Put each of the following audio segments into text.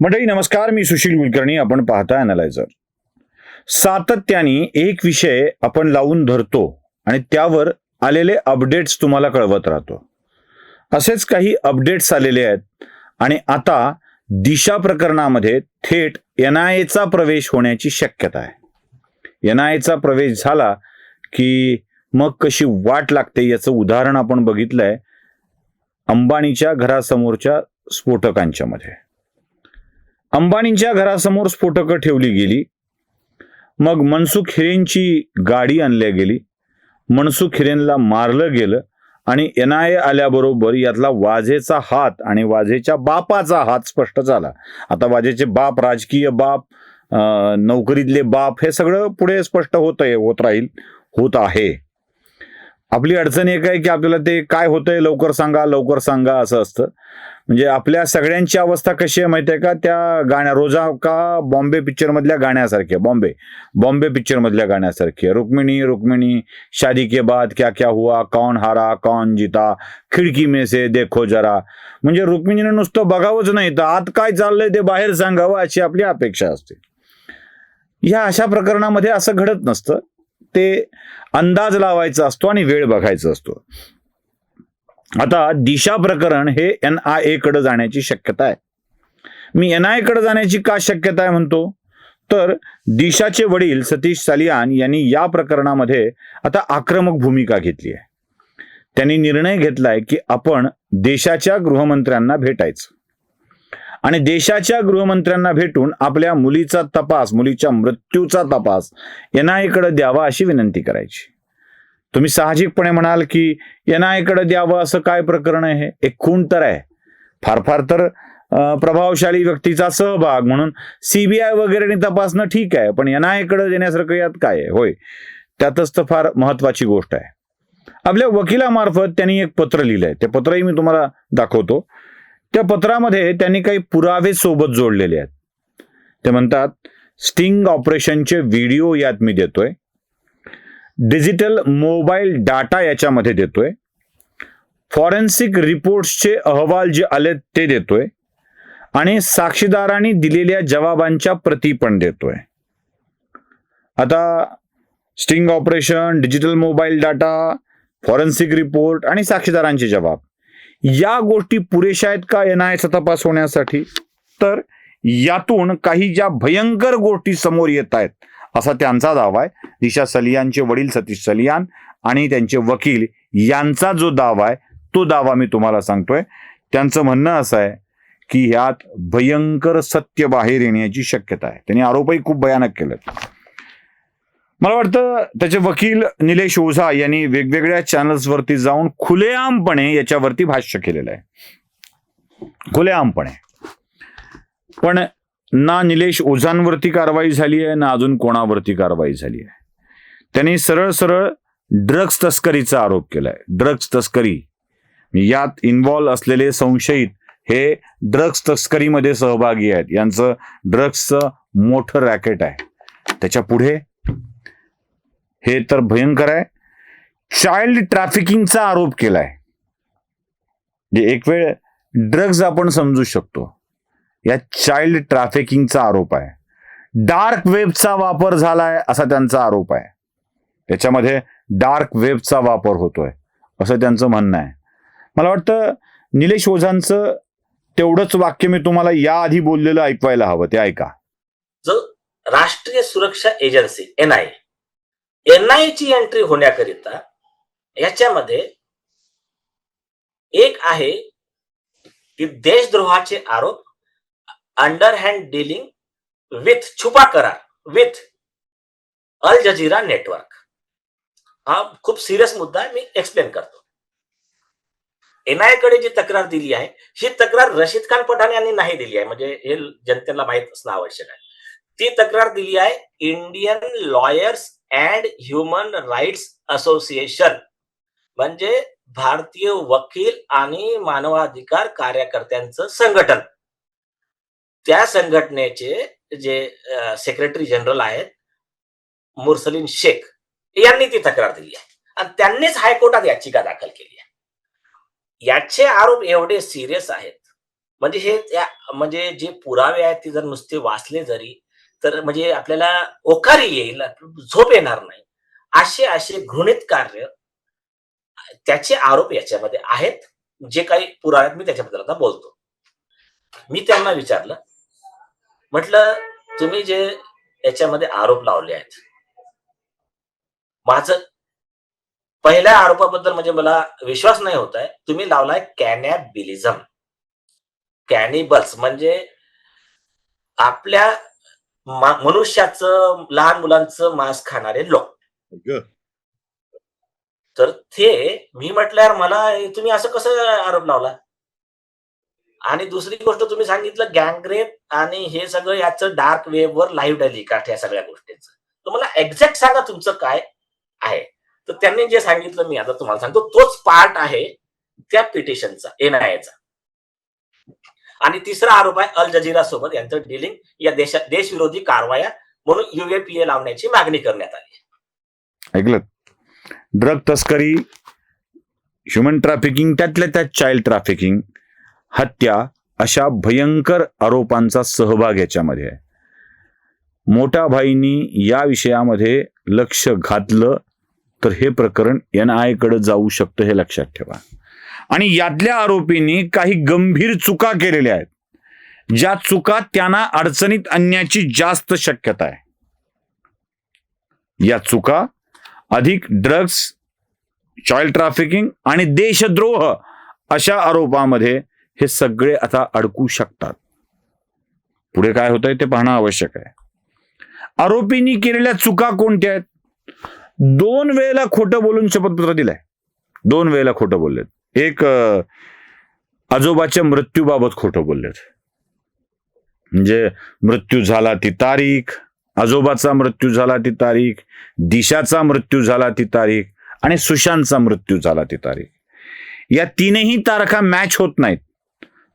मंडळी नमस्कार मी सुशील कुलकर्णी. आपण पाहता अनालायझर सातत्याने एक विषय आपण लावून धरतो आणि त्यावर आलेले अपडेट्स तुम्हाला कळवत राहतो. असेच काही अपडेट्स आलेले आहेत आणि आता दिशा प्रकरणामध्ये थेट एन आय एचा प्रवेश होण्याची शक्यता आहे. एन आय एचा प्रवेश झाला की मग कशी वाट लागते याचं उदाहरण आपण बघितलंय अंबानीच्या घरासमोरच्या स्फोटकांच्या मध्ये अंबानींच्या घरासमोर स्फोटकं ठेवली गेली. मग मनसुख हिरेनची गाडी आणल्या गेली. मनसुख हिरेनला मारलं गेलं आणि एन आय ए आल्याबरोबर यातला वाझेचा हात आणि वाझेच्या बापाचा हात स्पष्ट झाला. आता वाझेचे बाप राजकीय बाप नोकरीतले बाप हे सगळं पुढे स्पष्ट होत आहे होत राहील होत आहे. आपली अडचण एक आहे की आपल्याला ते काय होतंय लवकर सांगा लवकर सांगा असं असतं. म्हणजे आपल्या सगळ्यांची अवस्था कशी आहे माहिती आहे का? त्या गाण्या रोजा का बॉम्बे पिक्चर मधल्या बॉम्बे. बॉम्बे पिक्चर मधल्या गाण्यासारखी रुक्मिणी रुक्मिणी शादी के बाद क्या क्या हुआ कौन हारा कौन जिता खिडकी मेसे देखो जरा. म्हणजे रुक्मिणीने नुसतं बघावंच नाही तर आत काय चाललंय ते बाहेर सांगावं अशी आपली अपेक्षा असते. या अशा प्रकरणामध्ये असं घडत नसतं. ते अंदाज लावायचा असतो आणि वेळ बघायचा असतो. आता दिशा प्रकरण हे एन आय ए कडे जाण्याची शक्यता आहे. मी एन आयकडे जाण्याची का शक्यता आहे म्हणतो? तर दिशाचे वडील सतीश सालियान यांनी या प्रकरणामध्ये आता आक्रमक भूमिका घेतली आहे. त्यांनी निर्णय घेतलाय की आपण देशाच्या गृहमंत्र्यांना भेटायचं. आणि देशाच्या गृहमंत्र्यांना भेटून आपल्या मुलीचा तपास मुलीच्या मृत्यूचा तपास एन आय द्यावा अशी विनंती करायची. तुम्ही साहजिकपणे म्हणाल की एन आयकडे द्यावं असं काय प्रकरण आहे? हे? एक खून तर आहे. फार फार तर प्रभावशाली व्यक्तीचा सहभाग म्हणून सीबीआय वगैरेने तपासणं ठीक आहे पण एन आय देण्यासारखं यात काय आहे? होय. त्यातच तर फार महत्वाची गोष्ट आहे. आपल्या वकिलामार्फत त्यांनी एक पत्र लिहिलंय. ते पत्रही मी तुम्हाला दाखवतो. त्या पत्रामध्ये त्यांनी काही पुरावे सोबत जोडलेले आहेत. ते म्हणतात स्टिंग ऑपरेशनचे व्हिडिओ यात मी देतोय. डिजिटल मोबाईल डाटा याच्यामध्ये देतोय. फॉरेन्सिक रिपोर्ट्सचे अहवाल जे आले ते देतोय. आणि साक्षीदारांनी दिलेल्या जबाबांच्या प्रती पण देतोय. आता sting operation digital mobile data forensic report आणि साक्षीदारांचे जबाब या गोष्टी पुरेशा आहेत का एन आयचा तपास होण्यासाठी? तर यातून काही ज्या भयंकर गोष्टी समोर येत आहेत असा त्यांचा दावा आहे. दिशा सलियानचे वडील सतीश सलियान आणि त्यांचे वकील यांचा जो दावा आहे तो दावा मी तुम्हाला सांगतोय. त्यांचं म्हणणं असं आहे की ह्यात भयंकर सत्य बाहेर येण्याची शक्यता आहे. त्यांनी आरोपही खूप भयानक केलेत. मला वाटतं त्याचे वकील निलेश ओझा यांनी वेगवेगळ्या चॅनल्सवरती जाऊन खुलेआमपणे याच्यावरती भाष्य केलेलं आहे. खुलेआमपणे. पण ना निलेश ओझांवरती कारवाई झाली आहे ना अजून कोणावरती कारवाई झाली आहे. त्यांनी सरळ सरळ ड्रग्ज तस्करीचा आरोप केलाय. ड्रग्ज तस्करी. यात इन्व्हॉल्व असलेले संशयित हे ड्रग्ज तस्करीमध्ये सहभागी आहेत. यांचं ड्रग्जचं मोठं रॅकेट आहे. त्याच्या पुढे हे तर भयंकर आहे. चाइल्ड ट्रॅफिकिंगचा आरोप केलाय. म्हणजे एक वेळ ड्रग्ज आपण समजू शकतो. या चाइल्ड ट्रॅफिकिंगचा आरोप आहे. डार्क वेबचा वापर झालाय असा त्यांचा आरोप आहे. त्याच्यामध्ये डार्क वेबचा वापर होतोय असं त्यांचं म्हणणं आहे. मला वाटतं निलेश ओझांचं तेवढंच वाक्य मी तुम्हाला याआधी बोललेलं ऐकवायला हवं ते ऐका. जो राष्ट्रीय सुरक्षा agency N I N I ची एंट्री होण्याकरिता याच्यामध्ये एक आहे की देशद्रोहाचे आरोप अंडर हँड डिलिंग विथ छुपा करार विथ अल जजीरा नेटवर्क हा खूप सिरियस मुद्दा आहे मी एक्सप्लेन करतो. एनआयकडे जी तक्रार दिली आहे ही तक्रार रशीद खान पठाण यांनी नाही दिली आहे म्हणजे हे जनतेला माहीत असणं आवश्यक आहे. ती तक्रार दिली आहे Indian lawyers and human rights association म्हणजे भारतीय वकील आणि मानवाधिकार कार्यकर्त्यांचं संघटन. त्या संघटनेचे जे सेक्रेटरी जनरल आहेत मुर्सलीन शेख यांनी ती तक्रार दिली आहे. आणि त्यांनीच हायकोर्टात याचिका दाखल केली आहे. याचे आरोप एवढे सिरियस आहेत म्हणजे हे त्या म्हणजे जे पुरावे आहेत ते जर नुसते वाचले जरी तर म्हणजे आपल्याला ओकारी येईल झोप येणार नाही. असे असे घृणित कार्य त्याचे आरोप याच्यामध्ये आहेत. जे काही पुरावे मी त्याच्याबद्दल आता बोलतो. मी त्यांना विचारलं. म्हटलं तुम्ही जे याच्यामध्ये आरोप लावले आहेत माझं पहिल्या आरोपाबद्दल म्हणजे मला विश्वास नाही होत आहे. तुम्ही लावलाय कॅनॅबिलिझम कॅनिबल्स म्हणजे आपल्या मनुष्याचं लहान मुलांचं मांस खाणारे लोक. तर ते मी म्हटलं यार मला तुम्ही असं कसं आरोप लावला? आणि दुसरी गोष्ट तुम्ही सांगितलं गँगरेप आणि हे सगळं याचं डार्क वेबवर लाईव्ह टेलिकास्ट या सगळ्या गोष्टींचं. तर मला एक्झॅक्ट सांगा तुमचं काय आहे. तर त्यांनी जे सांगितलं मी आता तुम्हाला सांगतो तोच पार्ट आहे त्या पिटिशनचा एनआयचा आणि तिसरा आरोप आहे अल जजीरा सोबत यांचं डिलिंग या देशा देशविरोधी कारवाया म्हणून युएपीए लावण्याची मागणी करण्यात आली. ऐकलं? ड्रग तस्करी ह्युमन ट्रॅफिकिंग त्यातल्या त्यात चाइल्ड ट्रॅफिकिंग हत्या अशा भयंकर आरोपांचा सहभाग याच्यामध्ये आहे. मोठ्या भाईंनी या विषयामध्ये लक्ष घातलं तर हे प्रकरण एन आयकडे जाऊ शकतं हे लक्षात ठेवा. आणि यातल्या आरोपींनी काही गंभीर चुका केलेल्या आहेत ज्या चुका त्यांना अडचणीत आणण्याची जास्त शक्यता आहे. या चुका अधिक ड्रग्स चाइल्ड ट्रॅफिकिंग आणि देशद्रोह अशा आरोपामध्ये हे सगळे आता अडकू शकतात. पुढे काय होतंय ते पाहणं आवश्यक आहे. आरोपींनी केलेल्या चुका कोणत्या आहेत? दोन वेळेला खोटं बोलून शपथपत्र दिलंय. दोन वेळेला खोटं बोललेत. एक आजोबाच्या मृत्यूबाबत खोटं बोललेत. म्हणजे मृत्यू झाला ती तारीख आजोबाचा मृत्यू झाला ती तारीख दिशाचा मृत्यू झाला ती तारीख आणि सुशांतचा मृत्यू झाला ती तारीख. या तीनही तारखा मॅच होत नाहीत.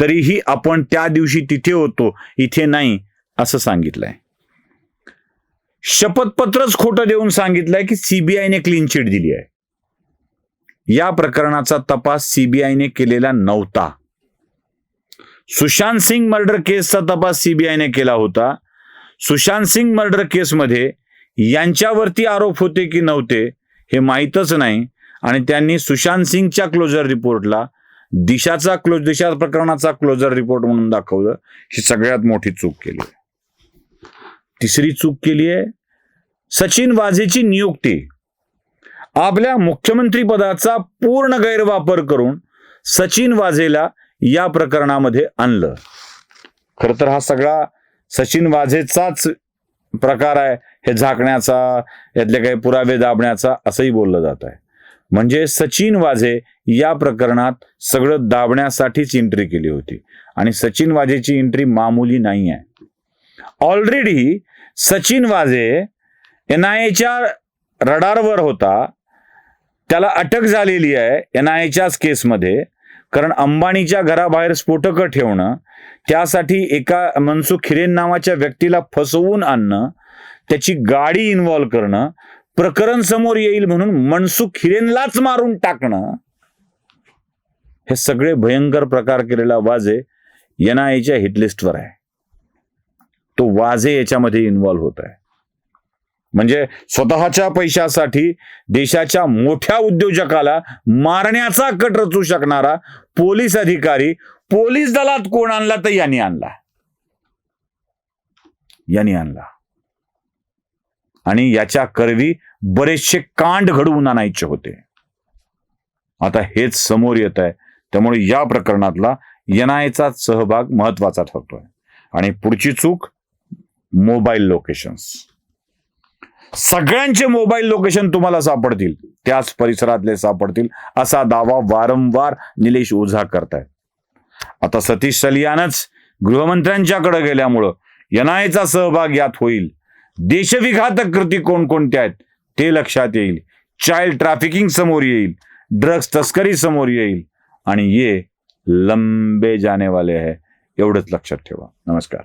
तरीही आपण त्या दिवशी तिथे होतो इथे नाही असं सांगितलंय. शपथपत्रच खोटं देऊन सांगितलंय की सीबीआयने क्लीन चिट दिली आहे. या प्रकरणाचा तपास सीबीआयने केलेला नव्हता. सुशांत सिंग मर्डर केसचा तपास सीबीआयने केला होता. सुशांत सिंग मर्डर केसमध्ये यांच्यावरती आरोप होते की नव्हते हे माहीतच नाही. आणि त्यांनी सुशांत सिंगच्या क्लोजर रिपोर्टला दिशाचा क्लोज दिशा प्रकरणाचा क्लोजर रिपोर्ट म्हणून दाखवलं. ही सगळ्यात मोठी चूक केली आहे. तिसरी चूक केली आहे. सचिन वाझेची नियुक्ती आपल्या मुख्यमंत्री पदाचा पूर्ण गैरवापर करून सचिन वाझेला या प्रकरणामध्ये आणलं. खर तर हा सगळा सचिन वाझेचाच प्रकार आहे. हे झाकण्याचा यातले काही पुरावे दाबण्याचा असंही बोललं जात आहे. म्हणजे सचिन वाझे या प्रकरणात सगळं दाबण्यासाठीच एंट्री केली होती. आणि सचिन वाझेची एंट्री मामूली नाही आहे. Already Sachin Vaze N I एच्या रडारवर होता. त्याला अटक झालेली आहे एन आय एच्याच केसमध्ये. कारण अंबानीच्या घराबाहेर स्फोटकं ठेवणं त्यासाठी एका मनसुख हिरेन नावाच्या व्यक्तीला फसवून आणणं त्याची गाडी इन्व्हॉल्व करणं प्रकरण समोर येईल म्हणून मनसुख हिरेनलाच मारून टाकणं. हे सगळे भयंकर प्रकार केलेला वाजे एन आय एच्या हिटलिस्टवर आहे. तो वाजे याच्यामध्ये इन्व्हॉल्व्ह होत आहे. म्हणजे स्वतःच्या पैशासाठी देशाच्या मोठ्या उद्योजकाला मारण्याचा कट रचू शकणारा पोलीस अधिकारी पोलीस दलात कोण आणला तर यांनी आणला. यांनी आणला. आणि याच्या करवी बरेचसे कांड घडवून आणायचे होते. आता हेच समोर येत आहे. त्यामुळे या प्रकरणातला एनआयचा सहभाग महत्त्वाचा ठरतोय. आणि पुढची चूक मोबाईल लोकेशन्स. सगळ्यांचे मोबाईल लोकेशन तुम्हाला सापडतील. त्याच परिसरातले सापडतील. असा दावा वारंवार निलेश ओझा करतायत. आता सतीश सलियानच गृहमंत्र्यांच्याकडे गेल्यामुळं एनआयचा सहभाग यात होईल. देशविघातक कृती कोणकोणत्या आहेत ते लक्षात येईल. चाइल्ड ट्रॅफिकिंग समोर येईल. ड्रग्स तस्करी समोर येईल. आणि ये लंबे जाने वाले आहे. एवढंच लक्षात ठेवा. नमस्कार.